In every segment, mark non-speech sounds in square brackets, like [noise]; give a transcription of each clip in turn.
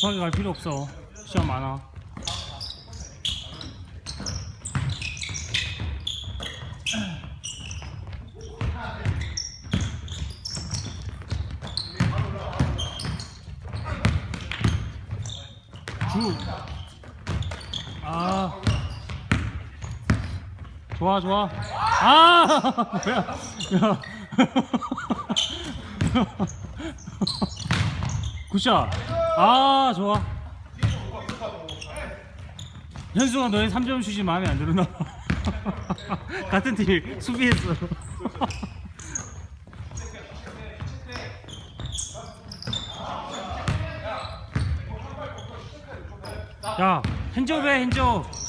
급하게 갈 필요 없어. 시간 많아. 주. 아. 좋아, 좋아. 아! [laughs] 뭐야. 야. [laughs] 굿샷. 아, 좋아. 현수가 너의 3점 슛이 마음에 안 들었나 봐. [laughs] 같은 팀 수비했어. [laughs] 야, 핸즈업해, 핸즈업.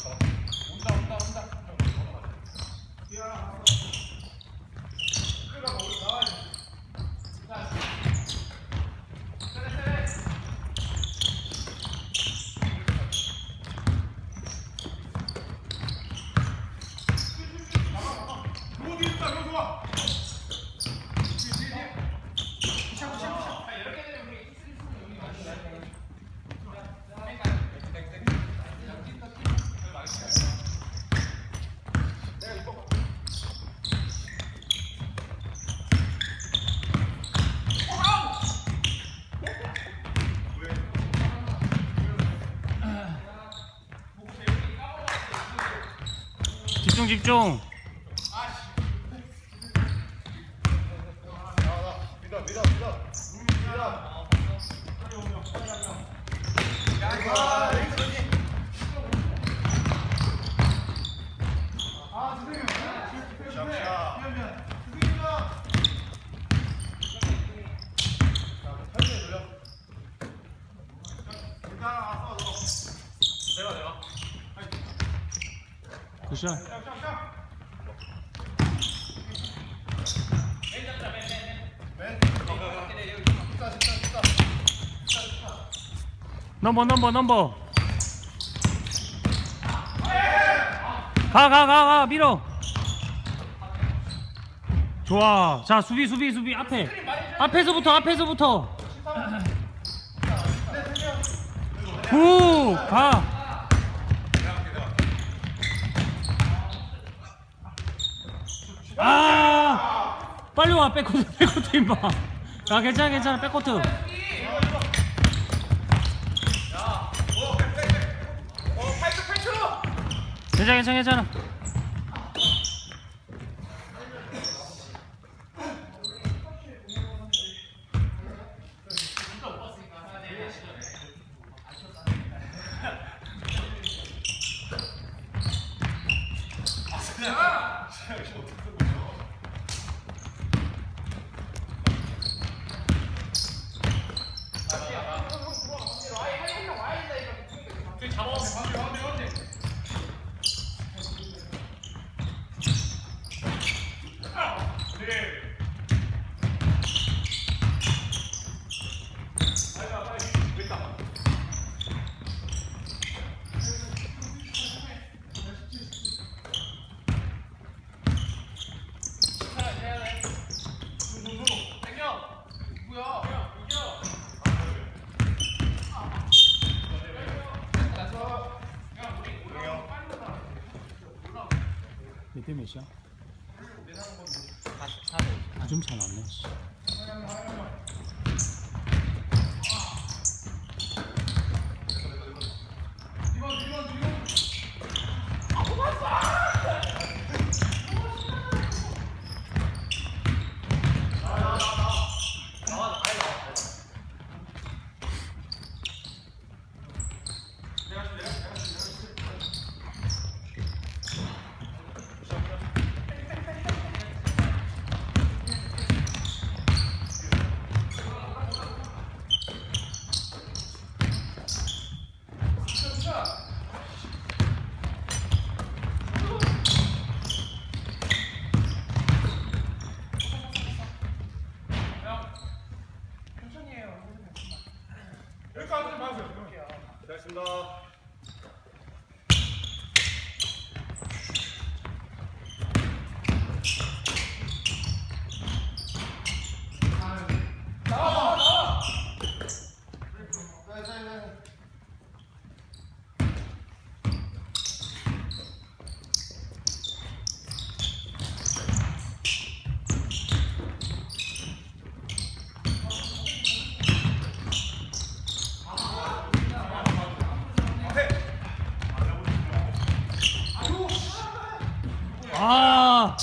집중, 집중. 굿샷. 넘버 넘버 넘버. 가 가 가 가 밀어. 좋아. 자 수비 수비 수비. 앞에. 앞에서부터 앞에서부터. 굿가 아! 빨리 와 백코트 [laughs] 백코트 임마. 야 괜찮아 괜찮아 백코트. 괜찮아 괜찮아 괜찮아 몇대 몇이야? 4점 차 났네 씨. 잘했습니 아.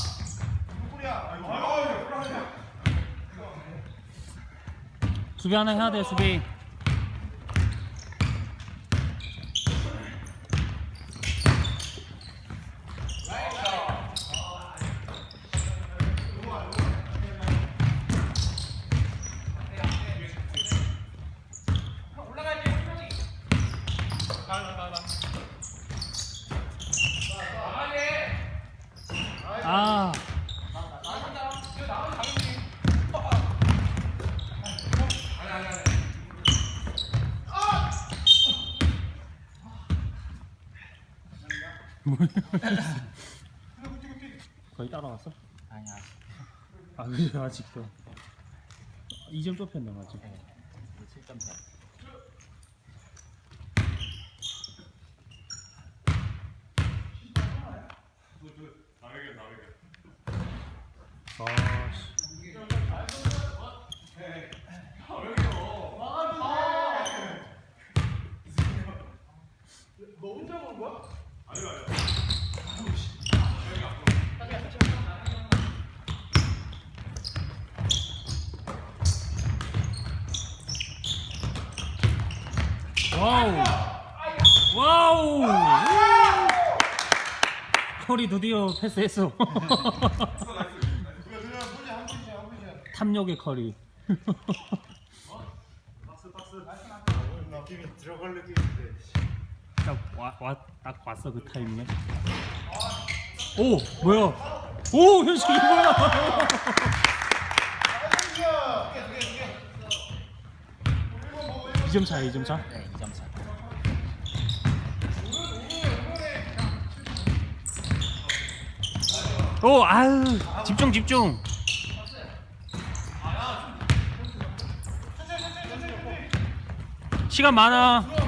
수비 하나 해야 돼 수비. 아. 뭐야? 거의 따라왔어? 아니야. 아 그래 아직도 2점 좁혔나 아직 네. 7점 차. 아씨 와우. 와우. 커리 드디어 패스했어. [laughs] 탐욕의 커리. 느낌이 들어갈 느낌인데 딱와딱 왔어 그 타이밍에 오 뭐야 오 현식이 뭐야 2점 차야 2점 차 네, 2점 차. 오, 아유, 집중, 집중. 시간 많아.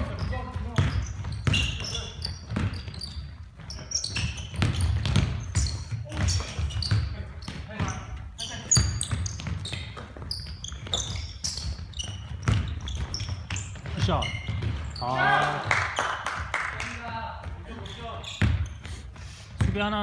샷. 아. 수비 하나.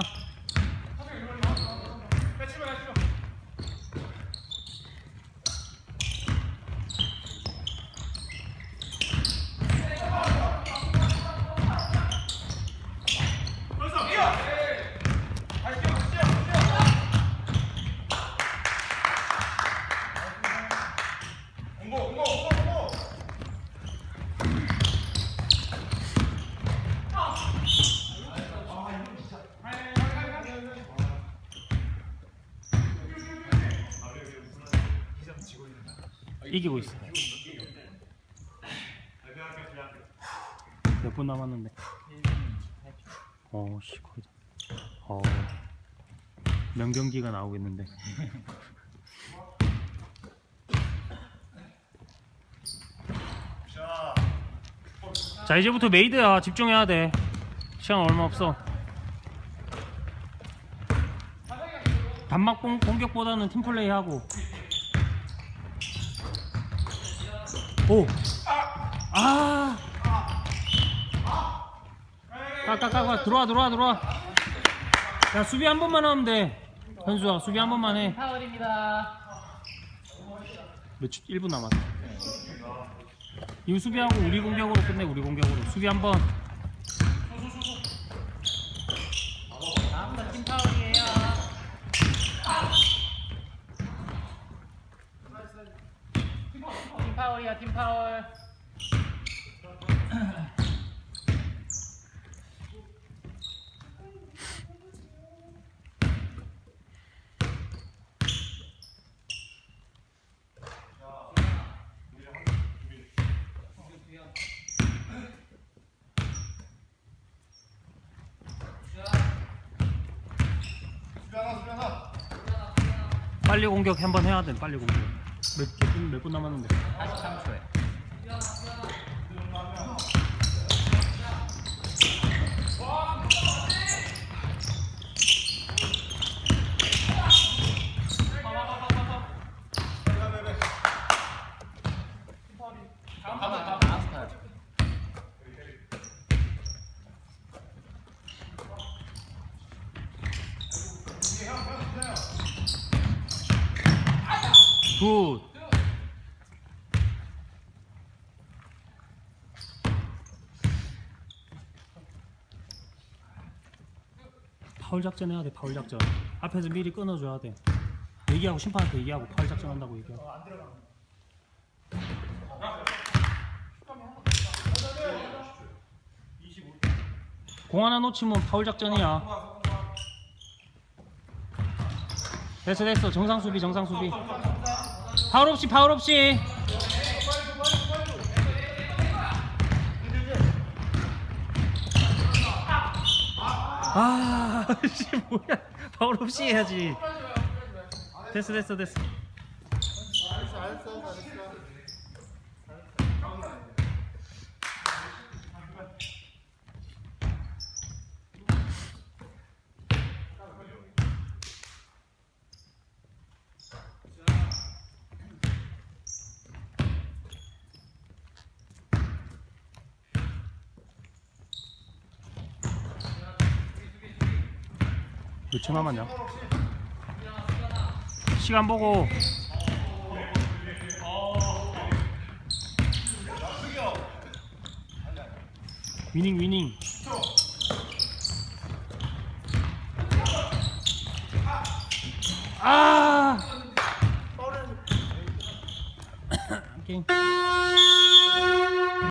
이기고 있어. 몇분 남았는데? 어, 씨, 거의 다. 어, 명경기가 나오겠는데. 자, 이제부터 메이드야. 집중해야 돼. 시간 얼마 없어. 단막 공, 공격보다는 팀플레이 하고. 오. 아. 까까까까 들어와 들어와 들어와. 야 수비 한 번만 하면 돼. 현수야 수비 한 번만 해. 파울입니다. 몇 초? 1분 남았어. 이거 수비하고 우리 공격으로 끝내 우리 공격으로 수비 한 번. 다음부터 팀 파울이에요. 팀 파울이야, 팀 파울. 빨리 공격 한번 해야 돼. 빨리 공격. 몇분 몇 분 남았는데. 43초에. 파울 작전 해야 돼. 파울 작전. 앞에서 미리 끊어줘야 돼. 얘기하고 심판한테 얘기하고 파울 작전 한다고 얘기하고. 공 하나 놓치면 파울 작전이야. 됐어 됐어 정상 수비 정상 수비. 파울 없이 파울 없이. 아, [laughs] 씨 뭐야? 파울 없이 해야지. 됐어 됐어 됐어. 몇초 남았 냐? 시간 보고. 위닝 위닝. 아! [coughs] 게임